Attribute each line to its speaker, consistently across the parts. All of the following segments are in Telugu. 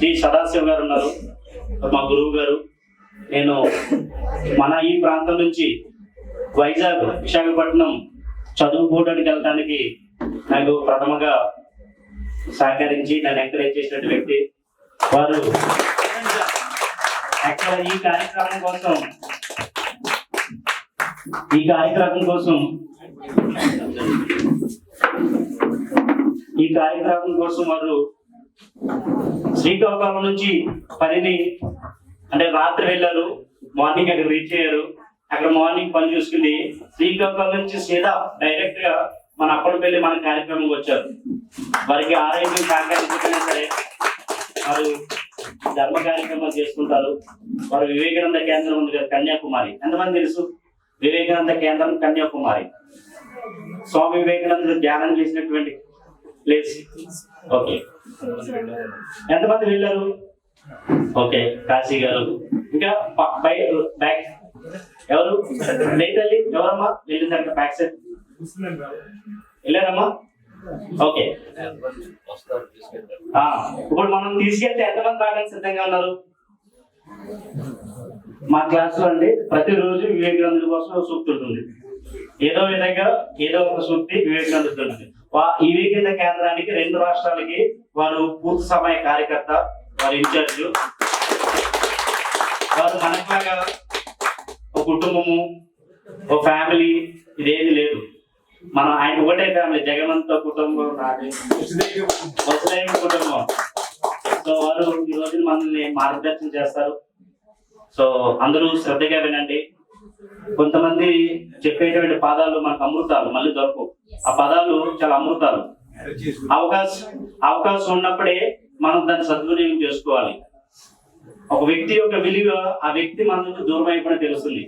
Speaker 1: శ్రీ సదాశివ్ గారు ఉన్నారు. మా గురువు గారు. నేను మన ఈ ప్రాంతం నుంచి వైజాగ్ విశాఖపట్నం చదువుకోవడానికి వెళ్ళడానికి నాకు ప్రథమగా సహకరించి నన్ను ఎంకరేజ్ చేసిన వ్యక్తి వారు. యాక్చువల్గా ఈ కార్యక్రమం కోసం ఈ కార్యక్రమం కోసం ఈ కార్యక్రమం కోసం వారు శ్రీకాకుళం నుంచి పనిని అంటే రాత్రి వెళ్ళారు మార్నింగ్ అక్కడ రీచ్ అయ్యారు. అక్కడ మార్నింగ్ పని చూసుకుని శ్రీకాకుళం నుంచి సీదా డైరెక్ట్గా మన అప్పటికి వెళ్ళి మన కార్యక్రమంకి వచ్చారు. వారికి ఆరోగ్యం సహకరించకపోయినా సరే వారు ధర్మ కార్యక్రమాలు చేసుకుంటారు. వారు వివేకానంద కేంద్రం ఉంది కదా కన్యాకుమారి. ఎంతమంది తెలుసు? వివేకానంద కేంద్రం కన్యాకుమారి. స్వామి వివేకానందుడు ధ్యానం చేసినటువంటి ప్లేస్ ఓకే ఎంతమంది వెళ్ళారు? ఓకే కాశీ గారు. ఇంకా బై బ్యాక్ ఎవరు? లేదు ఎవరమ్మా? వెళ్ళిందంట బ్యాక్ సైడ్ వెళ్ళారమ్మా? ఓకే ఇప్పుడు మనం తీసుకెళ్తే ఎంతమంది రావడానికి సిద్ధంగా ఉన్నారు? మా క్లాస్లో అండి ప్రతిరోజు వివేకానందుడి కోసం సూక్తి ఉంటుంది. ఏదో విధంగా ఏదో ఒక సూక్తి వివేకానందుడు ఉంటుంది. వా- ఈ వివేకానంద కేంద్రానికి రెండు రాష్ట్రాలకి వారు పూర్తి సమయ కార్యకర్త వారి ఇన్ఛార్జ్ వారు మనట్లాగా ఒక కుటుంబము ఒక ఫ్యామిలీ ఇదేది లేదు. మనం ఆయన ఒకటే ఫ్యామిలీ జగనంత కుటుంబం నాది వసుదైవ కుటుంబం. సో వారు ఈ రోజు మనల్ని మార్గదర్శనం చేస్తారు. సో అందరూ శ్రద్ధగా వినండి. కొంతమంది చెప్పేటువంటి పదాలు మనకు అమృతాలు మళ్ళీ దొరకవు. ఆ పదాలు చాలా అమృతాలు. అవకాశం అవకాశం ఉన్నప్పుడే మనం దాన్ని సద్వినియోగం చేసుకోవాలి. ఒక వ్యక్తి యొక్క విలువ ఆ వ్యక్తి మన నుంచి దూరం అయిపోయిన తెలుస్తుంది.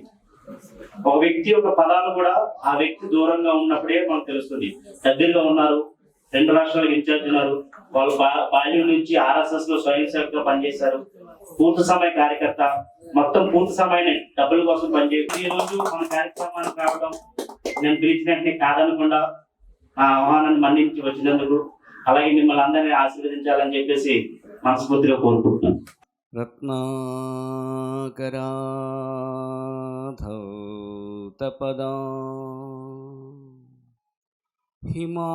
Speaker 1: ఒక వ్యక్తి యొక్క పదాలు కూడా ఆ వ్యక్తి దూరంగా ఉన్నప్పుడే మనకు తెలుస్తుంది. దగ్గరగా ఉన్నారు రెండు రాష్ట్రాలకు ఇన్ఛార్జ్ ఉన్నారు. వాళ్ళు బాల్యం నుంచి ఆర్ఎస్ఎస్లో స్వయం సేవకులు పనిచేశారు. పూర్తి సమయ కార్యకర్త. మొత్తం పూర్తి సమయాన్ని డబ్బుల కోసం పనిచేసి ఈ రోజు మన కార్యక్రమానికి రావడం నేను పిలిచిన కాదనకుండా ఆ ఆహ్వానాన్ని మన్నించి వచ్చినందుకు అలాగే మిమ్మల్ని అందరినీ ఆశీర్వదించాలని చెప్పేసి మనస్ఫూర్తిగా కోరుకుంటున్నాను.
Speaker 2: రత్నాకరాధౌతపదా हिमालयकिरीटिनी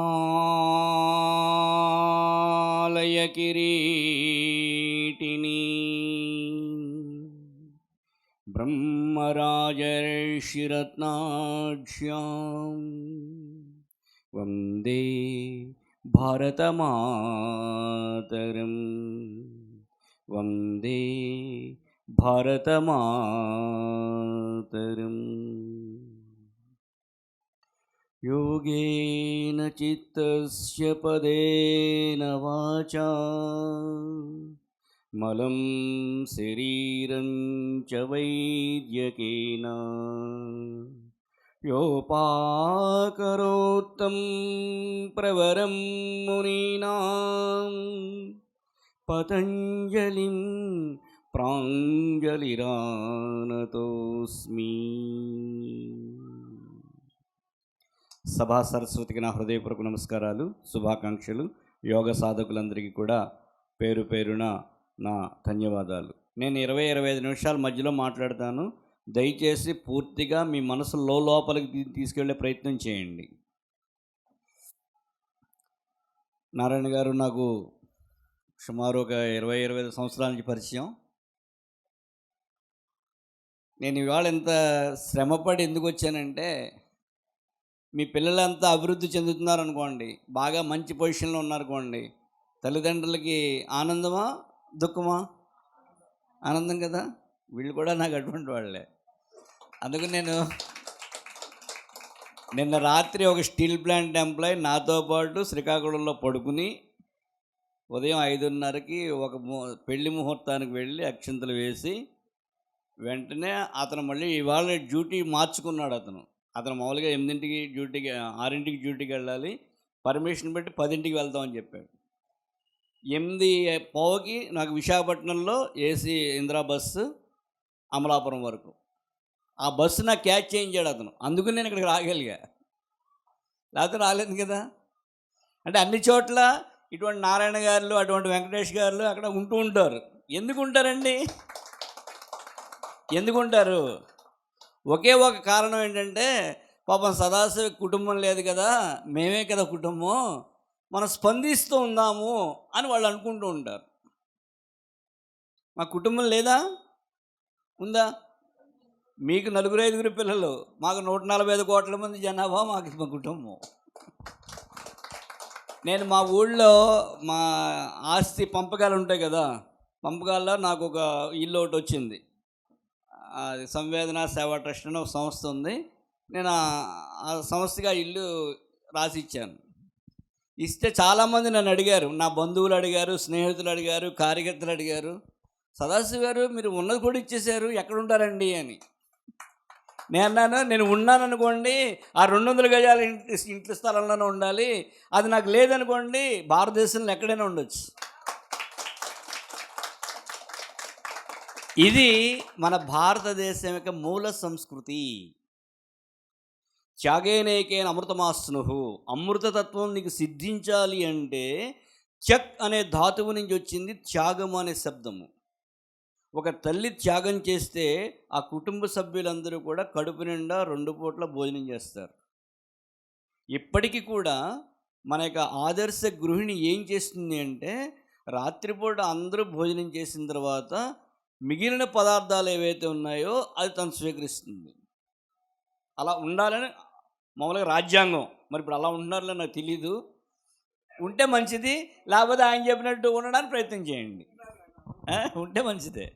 Speaker 2: ब्रह्मराजर्षिरत्नाढ्यां वन्दे भारतमातरम् वन्दे भारतमातरम् योगेन चित्तस्य पदेन वाचा। मलं शरीरं च वैद्यकेन। योपाकरोत्तं प्रवरं मुनीनां। पतञ्जलिं प्राञ्जलिरानतोऽस्मि। సభా సరస్వతికి నా హృదయపూర్వక నమస్కారాలు శుభాకాంక్షలు. యోగ సాధకులందరికీ కూడా పేరు పేరున నా ధన్యవాదాలు. నేను ఇరవై ఇరవై ఐదు నిమిషాల మధ్యలో మాట్లాడతాను. దయచేసి పూర్తిగా మీ మనసు లోపలికి తీసుకెళ్ళే ప్రయత్నం చేయండి. నారాయణ గారు నాకు సుమారు ఒక ఇరవై ఇరవై ఐదు సంవత్సరాల నుంచి పరిచయం. నేను ఇవాళ ఇంత శ్రమపడి ఎందుకు వచ్చానంటే మీ పిల్లలంతా అభివృద్ధి చెందుతున్నారు అనుకోండి బాగా మంచి పొజిషన్లో ఉన్నారనుకోండి తల్లిదండ్రులకి ఆనందమా దుఃఖమా? ఆనందం కదా? వీళ్ళు కూడా నాకు అటువంటి వాళ్ళే. అందుకు నేను నిన్న రాత్రి ఒక స్టీల్ ప్లాంట్ ఎంప్లాయ్ నాతో పాటు శ్రీకాకుళంలో పడుకుని ఉదయం ఐదున్నరకి ఒక పెళ్ళి ముహూర్తానికి వెళ్ళి అక్షింతలు వేసి వెంటనే అతను మళ్ళీ ఇవాళ డ్యూటీ మార్చుకున్నాడు అతను. అతను మామూలుగా ఎనిమిదింటికి డ్యూటీకి ఆరింటికి డ్యూటీకి వెళ్ళాలి. పర్మిషన్ పెట్టి పదింటికి వెళ్తామని చెప్పాడు. ఎనిమిది పావుకి నాకు విశాఖపట్నంలో ఏసీ ఇందిరా బస్సు అమలాపురం వరకు. ఆ బస్సు నాకు క్యాచ్ చేయించాడు అతను. అందుకు నేను ఇక్కడికి రాగలిగా. లేకపోతే రాలేదు కదా. అంటే అన్ని చోట్ల ఇటువంటి నారాయణ గారు అటువంటి వెంకటేష్ గారు అక్కడ ఉంటూ ఉంటారు. ఎందుకు ఉంటారండి? ఎందుకు ఉంటారు? ఒకే ఒక కారణం ఏంటంటే పాపం సదాశివ కుటుంబం లేదు కదా మేమే కదా కుటుంబం మనం స్పందిస్తూ ఉందాము అని వాళ్ళు అనుకుంటూ ఉంటారు. మా కుటుంబం లేదా? ఉందా? మీకు నలుగురు ఐదుగురు పిల్లలు మాకు నూట నలభై ఐదు కోట్ల మంది జనాభా మాకు మా కుటుంబం. నేను మా ఊళ్ళో మా ఆస్తి పంపకాలు ఉంటాయి కదా పంపకాల్లో నాకు ఒక ఇల్లు ఒకటి వచ్చింది. సంవేదన సేవా ట్రస్ట్ అని ఒక సంస్థ ఉంది. నేను ఆ- సంస్థగా ఇల్లు రాసి ఇచ్చాను ఇస్తే చాలామంది నన్ను అడిగారు. నా బంధువులు అడిగారు స్నేహితులు అడిగారు కార్యకర్తలు అడిగారు. సదాశివ గారు మీరు ఉన్నది కూడా ఇచ్చేశారు ఎక్కడ ఉంటారండి అని. నేను అన్నాను నేను ఉన్నాను అనుకోండి ఆ రెండు వందల గజాల ఇంటి ఇంటి స్థలంలోనే ఉండాలి. అది నాకు లేదనుకోండి భారతదేశంలో ఎక్కడైనా ఉండొచ్చు. ఇది మన భారతదేశం యొక్క మూల సంస్కృతి. త్యాగేనేకేన అమృతమాస్నుహు. అమృతతత్వం నీకు సిద్ధించాలి అంటే చక్ అనే ధాతువు నుంచి వచ్చింది త్యాగం అనే శబ్దము. ఒక తల్లి త్యాగం చేస్తే ఆ కుటుంబ సభ్యులందరూ కూడా కడుపు నిండా రెండు పూట్ల భోజనం చేస్తారు. ఇప్పటికీ కూడా మన యొక్క ఆదర్శ గృహిణి ఏం చేస్తుంది అంటే రాత్రిపూట అందరూ భోజనం చేసిన తర్వాత మిగిలిన పదార్థాలు ఏవైతే ఉన్నాయో అది తను స్వీకరిస్తుంది. అలా ఉండాలని మామూలుగా రాజ్యాంగం. మరి ఇప్పుడు అలా ఉంటున్నారో నాకు తెలీదు. ఉంటే మంచిది లేకపోతే ఆయన చెప్పినట్టు ఉండడానికి ప్రయత్నం చేయండి. ఉంటే మంచిదే.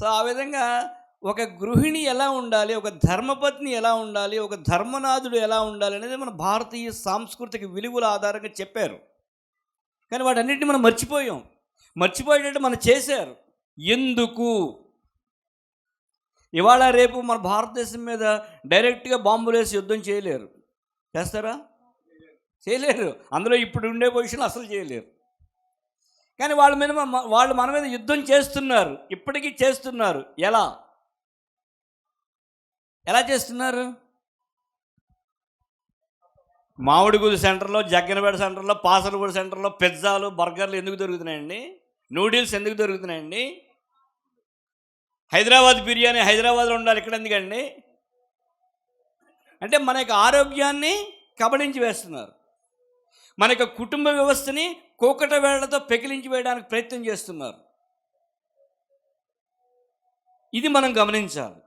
Speaker 2: సో ఆ విధంగా ఒక గృహిణి ఎలా ఉండాలి ఒక ధర్మపత్ని ఎలా ఉండాలి ఒక ధర్మనాథుడు ఎలా ఉండాలి అనేది మన భారతీయ సాంస్కృతిక విలువల ఆధారంగా చెప్పారు. కానీ వాటన్నిటిని మనం మర్చిపోయాం. మర్చిపోయేటట్టు మనం చేశారు. ఎందుకు? ఇవాళ రేపు మన భారతదేశం మీద డైరెక్ట్గా బాంబులు వేసి యుద్ధం చేయలేరు. చేస్తారా? చేయలేరు. అందులో ఇప్పుడు ఉండే పొజిషన్ అసలు చేయలేరు. కానీ వాళ్ళ మీద వాళ్ళు మన మీద యుద్ధం చేస్తున్నారు. ఇప్పటికీ చేస్తున్నారు. ఎలా? ఎలా చేస్తున్నారు? మామిడిగూడు సెంటర్లో జగ్గనపేట సెంటర్లో పాసలగూడ సెంటర్లో పిజ్జాలు బర్గర్లు ఎందుకు దొరుకుతున్నాయండి? నూడిల్స్ ఎందుకు దొరుకుతున్నాయండి? హైదరాబాద్ బిర్యానీ హైదరాబాద్లో ఉండాలి ఇక్కడ ఎందుకండి? అంటే మన యొక్క ఆరోగ్యాన్ని కబళించి వేస్తున్నారు. మన యొక్క కుటుంబ వ్యవస్థని కోకట వేళ్ళతో పెకిలించి వేయడానికి ప్రయత్నం చేస్తున్నారు. ఇది మనం గమనించాలి.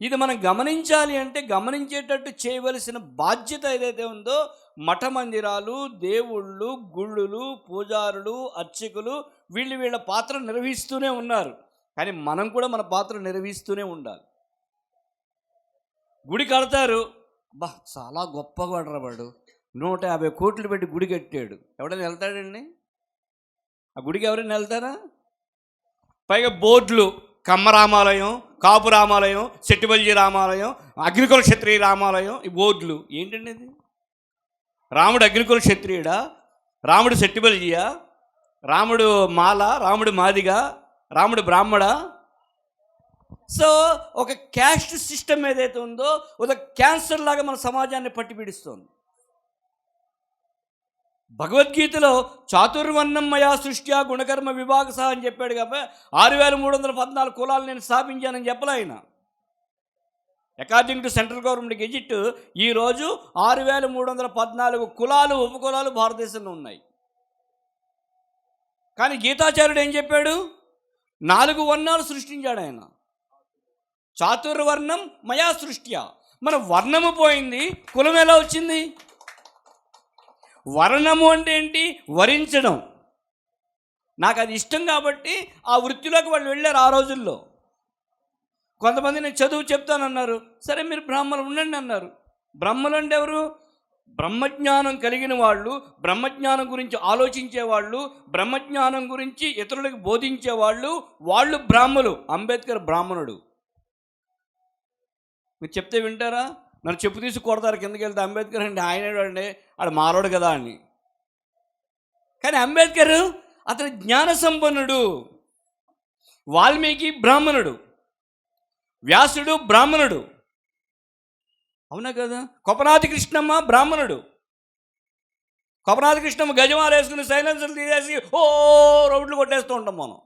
Speaker 2: ఇది మనం గమనించాలి అంటే గమనించేటట్టు చేయవలసిన బాధ్యత ఏదైతే ఉందో మఠ మందిరాలు దేవుళ్ళు గుళ్ళులు పూజారులు అర్చకులు వీళ్ళు వీళ్ళ పాత్ర నిర్వహిస్తూనే ఉన్నారు. కానీ మనం కూడా మన పాత్ర నిర్వహిస్తూనే ఉండాలి. గుడి కడతారు. బా చాలా గొప్పగా వాడు. నూట యాభై కోట్లు పెట్టి గుడి కట్టాడు. ఎవడైనా వెళ్తాడండి? ఆ గుడికి ఎవరైనా వెళ్తారా? పైగా బోర్డులు కమ్మ రామాలయం కాపు రామాలయం శెట్టిబల్జీ రామాలయం అగ్నికుల క్షత్రియ రామాలయం ఈ బోర్డులు. ఏంటండి ఇది? రాముడు అగ్నికుల క్షత్రియుడా? రాముడు శెట్టిబల్జియా రాముడు మాల? రాముడు మాదిగా? రాముడు బ్రాహ్మడా? సో ఒక క్యాస్ట్ సిస్టమ్ ఏదైతే ఉందో ఒక క్యాన్సర్ లాగా మన సమాజాన్ని పట్టిపీడిస్తుంది. భగవద్గీతలో చాతుర్వర్ణం సృష్ట్యా గుణకర్మ విభాగ సహ అని చెప్పాడు కాబట్టి ఆరు వేల మూడు వందల పద్నాలుగు కులాలు నేను స్థాపించానని చెప్పలే ఆయన. According to central government gazette ఈరోజు ఆరు వేల మూడు వందల పద్నాలుగు కులాలు ఉపకులాలు భారతదేశంలో ఉన్నాయి. కానీ గీతాచార్యుడు ఏం చెప్పాడు? నాలుగు వర్ణాలు సృష్టించాడు ఆయన. చాతుర్వర్ణం మయా సృష్ట్య. మన వర్ణము పోయింది కులం ఎలా వచ్చింది? వర్ణము అంటే ఏంటి? వరించడం. నాకు అది ఇష్టం కాబట్టి ఆ వృత్తిలోకి వాళ్ళు వెళ్ళారు ఆ రోజుల్లో. కొంతమంది నేను చదువు చెప్తానన్నారు. సరే మీరు బ్రాహ్మణులు ఉండండి అన్నారు. బ్రహ్మలు అంటే ఎవరు? బ్రహ్మజ్ఞానం కలిగిన వాళ్ళు బ్రహ్మజ్ఞానం గురించి ఆలోచించే వాళ్ళు బ్రహ్మజ్ఞానం గురించి ఇతరులకు బోధించే వాళ్ళు వాళ్ళు బ్రాహ్మలు అంబేద్కర్ బ్రాహ్మణుడు. మీరు చెప్తే వింటారా? నన్ను చెప్పు తీసి కొడతారు కిందకి వెళ్తే అంబేద్కర్ అండి ఆయన అండి ఆడు మారోడు కదా అని. కానీ అంబేద్కర్ అతను జ్ఞాన సంపన్నుడు వాల్మీకి బ్రాహ్మణుడు వ్యాసుడు బ్రాహ్మణుడు. అవునా కదా? కొపనాథి కృష్ణమ్మ బ్రాహ్మణుడు. కొపనాథ కృష్ణమ్మ గజమాలు వేసుకుని సైలెన్సర్లు తీసేసి ఓ రౌడ్లు కొట్టేస్తూ ఉంటాం మనం.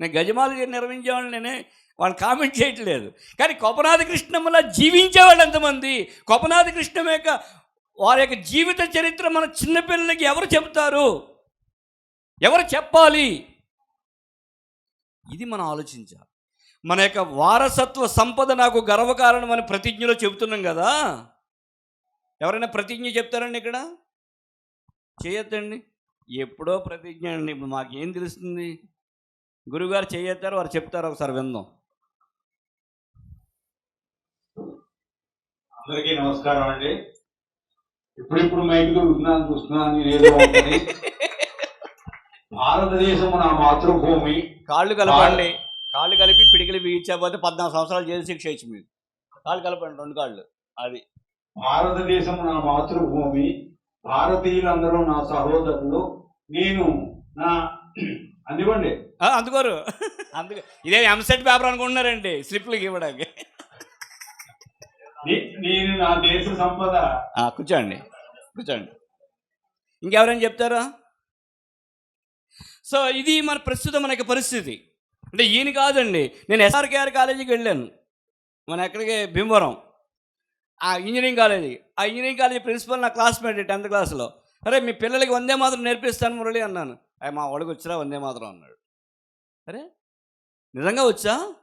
Speaker 2: నేను గజమాలు నిర్వహించేవాళ్ళు నేనే వాళ్ళు కామెంట్ చేయట్లేదు. కానీ కొపనాథ కృష్ణమ్మలా జీవించేవాళ్ళు ఎంతమంది? కొపనాథ కృష్ణమ్మ యొక్క వారి యొక్క జీవిత చరిత్ర మన చిన్నపిల్లలకి ఎవరు చెబుతారు ఎవరు చెప్పాలి? ఇది మనం ఆలోచించాలి. మన యొక్క వారసత్వ సంపద నాకు గర్వకారణం అని ప్రతిజ్ఞలో చెబుతున్నాం కదా. ఎవరైనా ప్రతిజ్ఞ చెప్తారండి ఇక్కడ? చేయొద్దండి. ఎప్పుడో ప్రతిజ్ఞ అండి. ఇప్పుడు మాకేం తెలుస్తుంది? గురువుగారు చేయొత్తారు వారు చెప్తారు ఒకసారి విందాం.
Speaker 3: అందరికీ నమస్కారం అండి. ఇప్పుడిప్పుడు మైక్ దొరుకుతున్నాను చూస్తున్నాను నేను ఏదో ఒకటి. భారతదేశం నా మాతృభూమి.
Speaker 2: కాళ్ళు కలపండి. కాళ్ళు కలిపి పిడికిలి బిగించకపోతే పద్నాలుగు సంవత్సరాలు జైలు శిక్ష ఇచ్చి మీకు కాళ్ళు కలపండి రెండు కాళ్ళు. అది.
Speaker 3: భారతదేశం నా మాతృభూమి భారతీయులందరూ నా సహోదరులు నేను నా అందివ్వండి.
Speaker 2: ఆ, అందుకోరు. అందుకు ఇదే ఎంసెట్ పేపర్ అనుకుంటున్నారండి స్లిప్లకి ఇవ్వడానికి.
Speaker 3: నే- నేను నా దేశ సంపద.
Speaker 2: ఆ, కూర్చోండి కూర్చోండి. ఇంకెవరైనా చెప్తారా? సో ఇది మన ప్రస్తుతం మన యొక్క పరిస్థితి. అంటే ఈయన కాదండి. నేను ఎస్ఆర్కేఆర్ కాలేజీకి వెళ్ళాను. మన ఎక్కడికి? భీమవరం. ఆ ఇంజనీరింగ్ కాలేజీ. ఆ ఇంజనీరింగ్ కాలేజీ ప్రిన్సిపల్ నా క్లాస్మేట్ టెన్త్ క్లాస్లో. అరే మీ పిల్లలకి వందే మాత్రం నేర్పిస్తాను మురళి అన్నాను. అయ్యి మా వాడికి వచ్చిరా వందే మాత్రం అన్నాడు. అరే నిజంగా వచ్చా?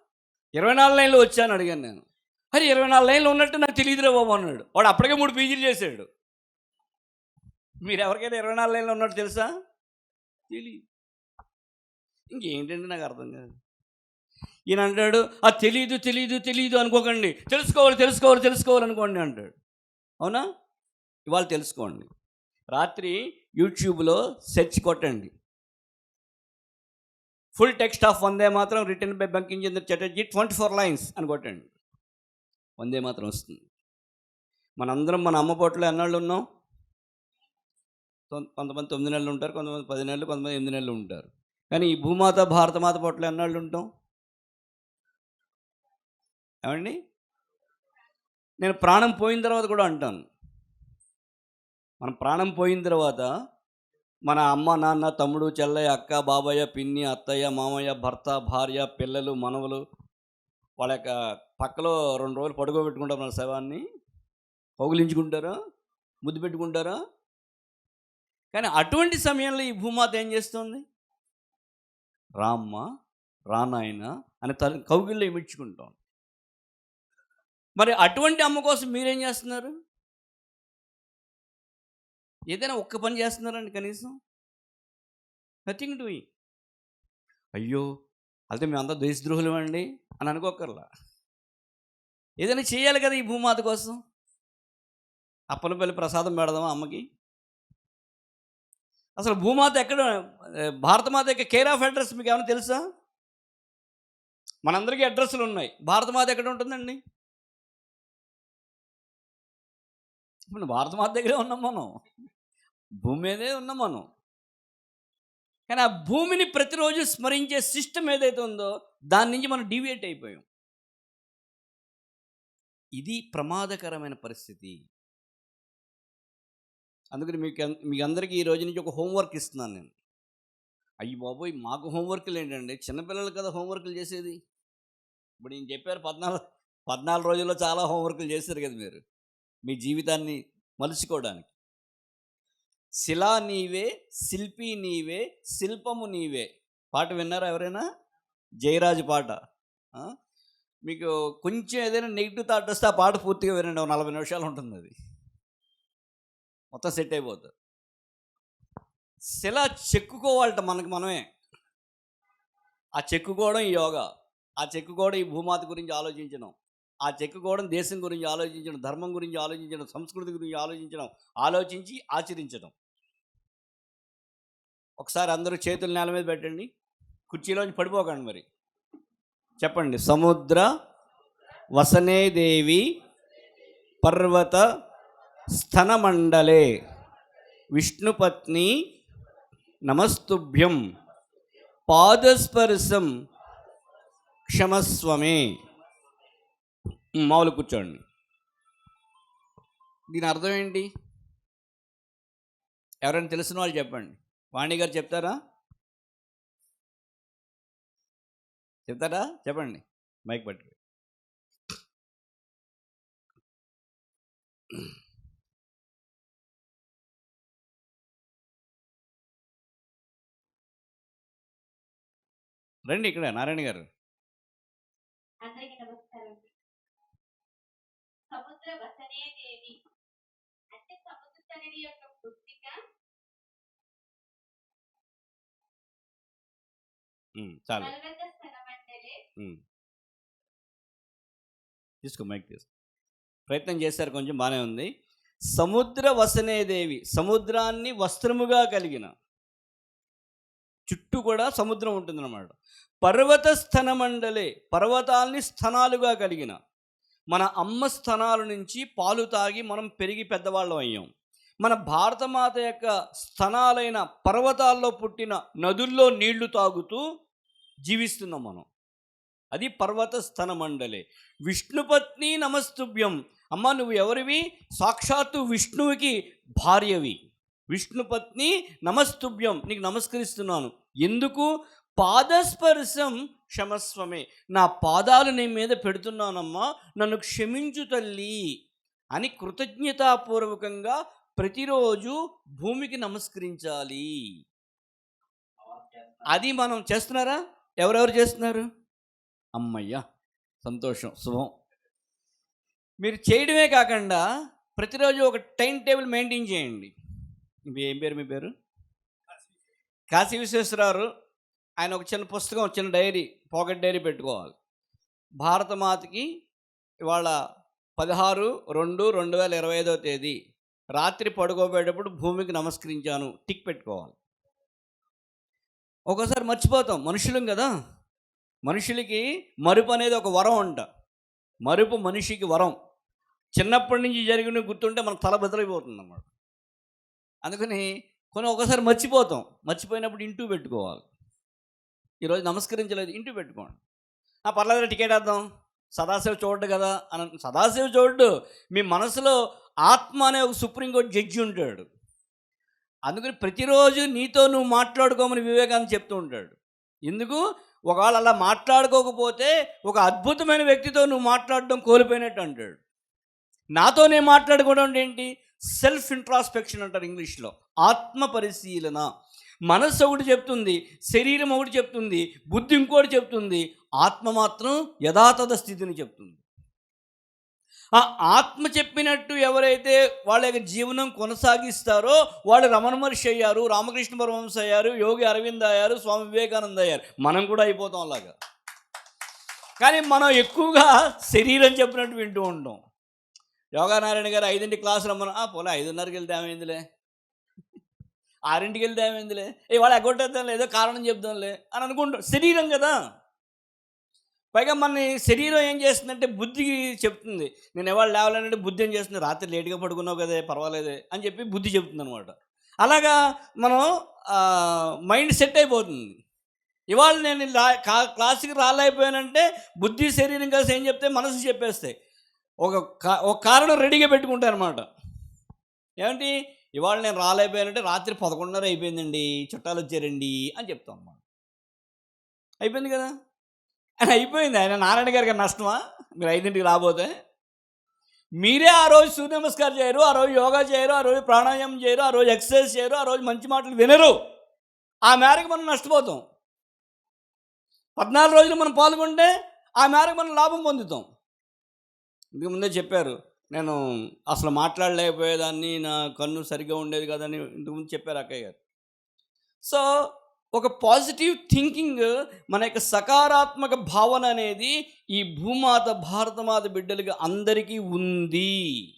Speaker 2: ఇరవై నాలుగు లైన్లు వచ్చాను అడిగాను నేను. అరే ఇరవై నాలుగు లైన్లు ఉన్నట్టు నాకు తెలియదురా బాబు అన్నాడు. వాడు అప్పటికే మూడు పీజీలు చేశాడు. మీరు ఎవరికైనా ఇరవై నాలుగు లైన్లు ఉన్నట్టు తెలుసా? తెలియదు ఇంకేంటంటే నాకు అర్థం కాదు. ఈయన అంటాడు ఆ తెలీదు తెలీదు తెలీదు అనుకోకండి. తెలుసుకోవాలి తెలుసుకోవాలి తెలుసుకోవాలి అనుకోండి అంటాడు. అవునా? ఇవాళ తెలుసుకోండి. రాత్రి యూట్యూబ్లో సెర్చ్ కొట్టండి. Full text of Vande Mataram written by Bankim Chandra Chatterjee twenty four lines అని కొట్టండి. వందే మాత్రం వస్తుంది. మనందరం మన అమ్మ పొట్టలో ఎన్నాళ్ళు ఉన్నాం? కొంతమంది తొమ్మిది నెలలు ఉంటారు కొంతమంది పది నెలలు కొంతమంది ఎనిమిది నెలలు ఉంటారు. కానీ ఈ భూమాత భారతమాత పొట్టలో ఎన్నాళ్ళు ఉంటాం? ఏమండి? నేను ప్రాణం పోయిన తర్వాత కూడా అంటాను. మన ప్రాణం పోయిన తర్వాత మన అమ్మ నాన్న తమ్ముడు చెల్లయ్య అక్క బాబయ్య పిన్ని అత్తయ్య మామయ్య భర్త భార్య పిల్లలు మనవలు వాళ్ళ యొక్క పక్కలో రెండు రోజులు పడుకోబెట్టుకుంటారు మన శవాన్ని. పౌగులించుకుంటారా? ముద్దు పెట్టుకుంటారా? కానీ అటువంటి సమయంలో ఈ భూమాత ఏం చేస్తుంది? రామ్మ రానాయన అని తన కౌగిల్లో ఇమిడ్చుకుంటాం. మరి అటువంటి అమ్మ కోసం మీరేం చేస్తున్నారు? ఏదైనా ఒక్క పని చేస్తున్నారండి కనీసం? నథింగ్ డూయింగ్ అయ్యో! అయితే మేమంతా అంతా దేశద్రోహులం అండి అని అనుకోకర్లా. ఏదైనా చేయాలి కదా ఈ భూమాత కోసం? అప్పలపల్లి ప్రసాదం పెడదామా అమ్మకి? అసలు భూమాత ఎక్కడ? భారతమాత యొక్క కేర్ ఆఫ్ అడ్రస్ మీకు ఏమైనా తెలుసా? మనందరికీ అడ్రస్లు ఉన్నాయి. భారతమాత ఎక్కడ ఉంటుందండి? ఇప్పుడు భారతమాత దగ్గరే ఉన్నాం మనం. భూమి మీదే ఉన్నాం మనం. కానీ ఆ భూమిని ప్రతిరోజు స్మరించే సిస్టమ్ ఏదైతే ఉందో దాని నుంచి మనం డివియేట్ అయిపోయాం. ఇది ప్రమాదకరమైన పరిస్థితి. అందుకని మీకు మీకు అందరికీ ఈ రోజు నుంచి ఒక హోంవర్క్ ఇస్తున్నాను నేను. అయ్యి బాబోయ్! మాకు హోంవర్క్లు ఏంటండి? చిన్నపిల్లలు కదా హోంవర్క్లు చేసేది? ఇప్పుడు నేను చెప్పారు పద్నాలుగు పద్నాలుగు రోజుల్లో చాలా హోంవర్క్లు చేశారు కదా మీరు. మీ జీవితాన్ని మలుచుకోవడానికి. శిలా నీవే శిల్పి నీవే శిల్పము నీవే. పాట విన్నారా ఎవరైనా? జయరాజు పాట. మీకు కొంచెం ఏదైనా నెగిటివ్ థాట్ వస్తే ఆ పాట పూర్తిగా వినండి. ఒక నలభై నిమిషాలు ఉంటుంది అది. మొత్తం సెట్ అయిపోతుంది శిల చెక్కుకోవాలట మనకి మనమే. ఆ చెక్కుకోవడం ఈ యోగా. ఆ చెక్కుకోవడం ఈ భూమాత గురించి ఆలోచించడం. ఆ చెక్కుకోవడం దేశం గురించి ఆలోచించడం ధర్మం గురించి ఆలోచించడం సంస్కృతి గురించి ఆలోచించడం ఆలోచించి ఆచరించడం. ఒకసారి అందరూ చేతులు నేల మీద పెట్టండి కుర్చీలోంచి పడిపోకండి మరి. చెప్పండి సముద్ర వసనేదేవి పర్వత స్థనమండలే విష్ణుపత్ని నమస్తుభ్యం పాదస్పర్శం క్షమస్వమే. మామూలు కూర్చోండి. దీని అర్థం ఏంటి? ఎవరైనా తెలిసిన వాళ్ళు చెప్పండి. వాణి గారు చెప్తారా? చెప్తారా? చెప్పండి. మైక్ పట్టుకు. రండి ఇక్కడ నారాయణ గారు.
Speaker 4: సముద్ర వసనే దేవి. అంటే సముద్ర యొక్క
Speaker 2: ఉమ్, చాలు. తీసుకో మైక్ తీసుకో. ప్రయత్నం చేశారు కొంచెం బాగానే ఉంది. సముద్ర వసనేదేవి సముద్రాన్ని వస్త్రముగా కలిగిన. చుట్టూ కూడా సముద్రం ఉంటుందన్నమాట. పర్వత స్థన మండలే పర్వతాల్ని స్థనాలుగా కలిగిన. మన అమ్మ స్థనాల నుంచి పాలు తాగి మనం పెరిగి పెద్దవాళ్ళం అయ్యాం. మన భారతమాత యొక్క స్థనాలైన పర్వతాల్లో పుట్టిన నదుల్లో నీళ్ళు తాగుతూ జీవిస్తున్నాం మనం. అది పర్వత స్థన మండలే. విష్ణుపత్ని నమస్తుభ్యం. అమ్మ నువ్వు ఎవరివి? సాక్షాత్తు విష్ణువుకి భార్యవి. విష్ణుపత్ని నమస్తుభ్యం. నీకు నమస్కరిస్తున్నాను. ఎందుకు? పాదస్పర్శం క్షమస్వమే. నా పాదాలు నీ మీద పెడుతున్నానమ్మా నన్ను క్షమించు తల్లి అని కృతజ్ఞతాపూర్వకంగా ప్రతిరోజు భూమికి నమస్కరించాలి. అది మనం చేస్తున్నారా? ఎవరెవరు చేస్తున్నారు? అమ్మయ్యా సంతోషం శుభం. మీరు చేయడమే కాకుండా ప్రతిరోజు ఒక టైం టేబుల్ మెయింటైన్ చేయండి. మీ ఏం పేరు మీ పేరు? కాశీ విశ్వేశ్వరరావు. ఆయన ఒక చిన్న పుస్తకం ఒక చిన్న డైరీ పాకెట్ డైరీ పెట్టుకోవాలి. భారతమాతకి ఇవాళ పదహారు రెండు రెండు వేల ఇరవై ఐదో తేదీ. రాత్రి పడుకోబోయేటప్పుడు భూమికి నమస్కరించాను. టిక్ పెట్టుకోవాలి. ఒక్కోసారి మర్చిపోతాం. మనుషులం కదా. మనుషులకి మరుపు అనేది ఒక వరం అంట. మరుపు మనిషికి వరం. చిన్నప్పటి నుంచి జరిగిన గుర్తుంటే మన తల బెదరైపోతుంది అన్నమాట అందుకని కొన్ని ఒకసారి మర్చిపోతాం. మర్చిపోయినప్పుడు ఇంటూ పెట్టుకోవాలి. ఈరోజు నమస్కరించలేదు ఇంటికి పెట్టుకోండి. ఆ పర్లేదు టికెట్ వేద్దాం. సదాశివ చూడడు కదా అని సదాశివ చూడడు మీ మనసులో ఆత్మ అనే ఒక సుప్రీంకోర్టు జడ్జి ఉంటాడు. అందుకని ప్రతిరోజు నీతో నువ్వు మాట్లాడుకోమని వివేకాన్ని చెప్తూ ఉంటాడు. ఎందుకు? ఒకవేళ అలా మాట్లాడుకోకపోతే ఒక అద్భుతమైన వ్యక్తితో నువ్వు మాట్లాడడం కోల్పోయినట్టు అంటాడు. నాతో నేను మాట్లాడుకోవడం అంటే ఏంటి? సెల్ఫ్ ఇంట్రాస్పెక్షన్ అంటారు ఇంగ్లీష్లో. ఆత్మ పరిశీలన. మనస్సు ఒకటి చెప్తుంది శరీరం ఒకటి చెప్తుంది బుద్ధి ఇంకోటి చెప్తుంది ఆత్మ మాత్రం యథాతథ స్థితిని చెప్తుంది. ఆ ఆత్మ చెప్పినట్టు ఎవరైతే వాళ్ళ యొక్క జీవనం కొనసాగిస్తారో వాళ్ళు రమణ మహర్షి అయ్యారు రామకృష్ణ పరమహంస అయ్యారు యోగి అరవింద్ అయ్యారు స్వామి వివేకానంద అయ్యారు. మనం కూడా అయిపోతాం అలాగా. కానీ మనం ఎక్కువగా శరీరం చెప్పినట్టు వింటూ ఉంటాం. యోగానారాయణ గారు ఐదింటి క్లాస్ రమ్మను పోలే ఐదున్నరకి వెళ్తే ఏమైందిలే? ఆరింటికి వెళ్తే ఏమైందిలే? ఏ వాళ్ళు ఎగ్గొట్టేద్దాంలే ఏదో కారణం చెప్దాంలే అని అనుకుంటాం శరీరం కదా? పైగా మన శరీరం ఏం చేస్తుందంటే బుద్ధికి చెప్తుంది. నేను ఎవరు లేవాలంటే బుద్ధి ఏం చేస్తుంది? రాత్రి లేట్గా పడుకున్నావు కదే పర్వాలేదే అని చెప్పి బుద్ధి చెప్తుంది అనమాట అలాగా మనం మైండ్ సెట్ అయిపోతుంది. ఇవాళ నేను లా క్లాస్కి రాలేకపోయానంటే బుద్ధి శరీరం కలిసి ఏం చెప్తే మనసు చెప్పేస్తాయి. ఒక ఒక కారణం రెడీగా పెట్టుకుంటాను అనమాట ఏమంటే ఇవాళ నేను రాలేకపోయానంటే రాత్రి పదకొండున్నర అయిపోయిందండి చుట్టాలు వచ్చారండి అని చెప్తాం అన్నమాట. అయిపోయింది కదా? అని అయిపోయింది. ఆయన నారాయణ గారికి నష్టమా? మీరు ఐదింటికి రాబోతే. మీరే ఆ రోజు సూర్య నమస్కారం చేయరు ఆ రోజు యోగా చేయరు ఆ రోజు ప్రాణాయామం చేయరు ఆ రోజు ఎక్సర్సైజ్ చేయరు ఆ రోజు మంచి మాటలు వినరు. ఆ మేరకు మనం నష్టపోతాం. పద్నాలుగు రోజులు మనం పాల్గొంటే ఆ మేరకు మనం లాభం పొందుతాం. ఇంతకు ముందే చెప్పారు నేను అసలు మాట్లాడలేకపోయేదాన్ని నా కన్ను సరిగ్గా ఉండేది కదని ఇంతకుముందు చెప్పారు అక్కయ్య గారు. సో ఒక పాజిటివ్ థింకింగ్ మన యొక్క సకారాత్మక భావన అనేది ఈ భూమాత భారతమాత బిడ్డలకి అందరికీ ఉంది.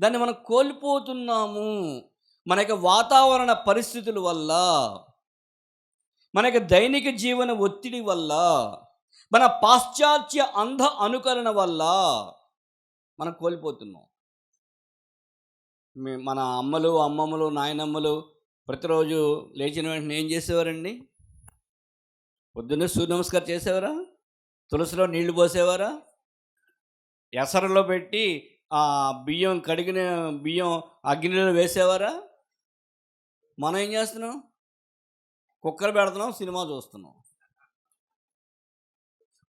Speaker 2: దాన్ని మనం కోల్పోతున్నాము. మన యొక్క వాతావరణ పరిస్థితుల వల్ల మన యొక్క దైనిక జీవన ఒత్తిడి వల్ల మన పాశ్చాత్య అంధ అనుకరణ వల్ల మనం కోల్పోతున్నాం. మన అమ్మలు అమ్మమ్మలు నాయనమ్మలు ప్రతిరోజు లేచిన వెంటనే ఏం చేసేవారండి? పొద్దున్నే సూర్య నమస్కారం చేసేవారా? తులసిలో నీళ్ళు పోసేవారా? ఎసరలో పెట్టి ఆ బియ్యం కడిగిన బియ్యం అగ్నిలో వేసేవారా? మనం ఏం చేస్తున్నాం? కుక్కర్ పెడుతున్నాం సినిమా చూస్తున్నాం.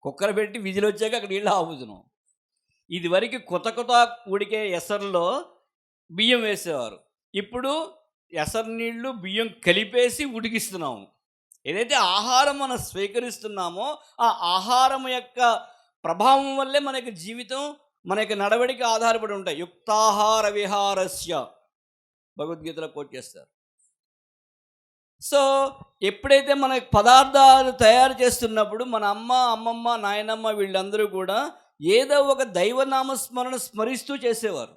Speaker 2: కుక్కర్ పెట్టి విజిల్ వచ్చాక అక్కడ నీళ్ళు ఆపుతున్నాం. ఇది వరకు కొత్త కొత్త ఉడికే ఎసర్లో బియ్యం వేసేవారు. ఇప్పుడు ఎసరు నీళ్ళు బియ్యం కలిపేసి ఉడికిస్తున్నాము. ఏదైతే ఆహారం మనం స్వీకరిస్తున్నామో ఆ ఆహారం యొక్క ప్రభావం వల్లే మనకి జీవితం మన యొక్క నడవడిక ఆధారపడి ఉంటాయి. యుక్తాహార విహారస్య. భగవద్గీతలో కోట్ చేస్తారు. సో ఎప్పుడైతే మన పదార్థాలు తయారు చేస్తున్నప్పుడు మన అమ్మ అమ్మమ్మ నాయనమ్మ వీళ్ళందరూ కూడా ఏదో ఒక దైవనామస్మరణ స్మరిస్తూ చేసేవారు.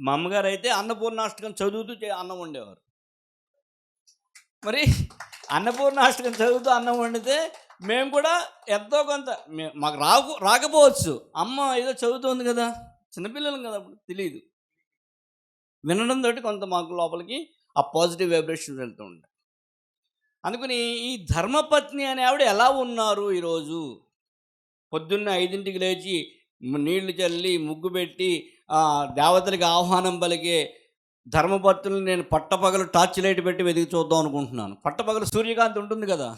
Speaker 2: మా అమ్మగారు అయితే అన్నపూర్ణాష్టకం చదువుతూ చే- అన్నం వండేవారు. మరి అన్నపూర్ణాష్టకం చదువుతూ అన్నం వండితే మేము కూడా ఎంతో కొంత మాకు రాకు రాకపోవచ్చు. అమ్మ ఏదో చదువుతోంది కదా చిన్నపిల్లలు కదా అప్పుడు తెలియదు వినడం తోటి కొంత మాకు లోపలికి ఆ పాజిటివ్ వైబ్రేషన్ వెళ్తూ ఉంటాయి. అందుకని ఈ ధర్మపత్ని అనే ఆవిడ ఎలా ఉన్నారు ఈరోజు? పొద్దున్న ఐదింటికి లేచి నీళ్ళు చల్లి ముగ్గు పెట్టి దేవతలకి ఆహ్వానం పలికే ధర్మపత్రులు నేను పట్టపగలు టార్చ్ లైట్ పెట్టి వెతికి చూద్దాం అనుకుంటున్నాను. పట్టపగలు సూర్యకాంతి ఉంటుంది కదా?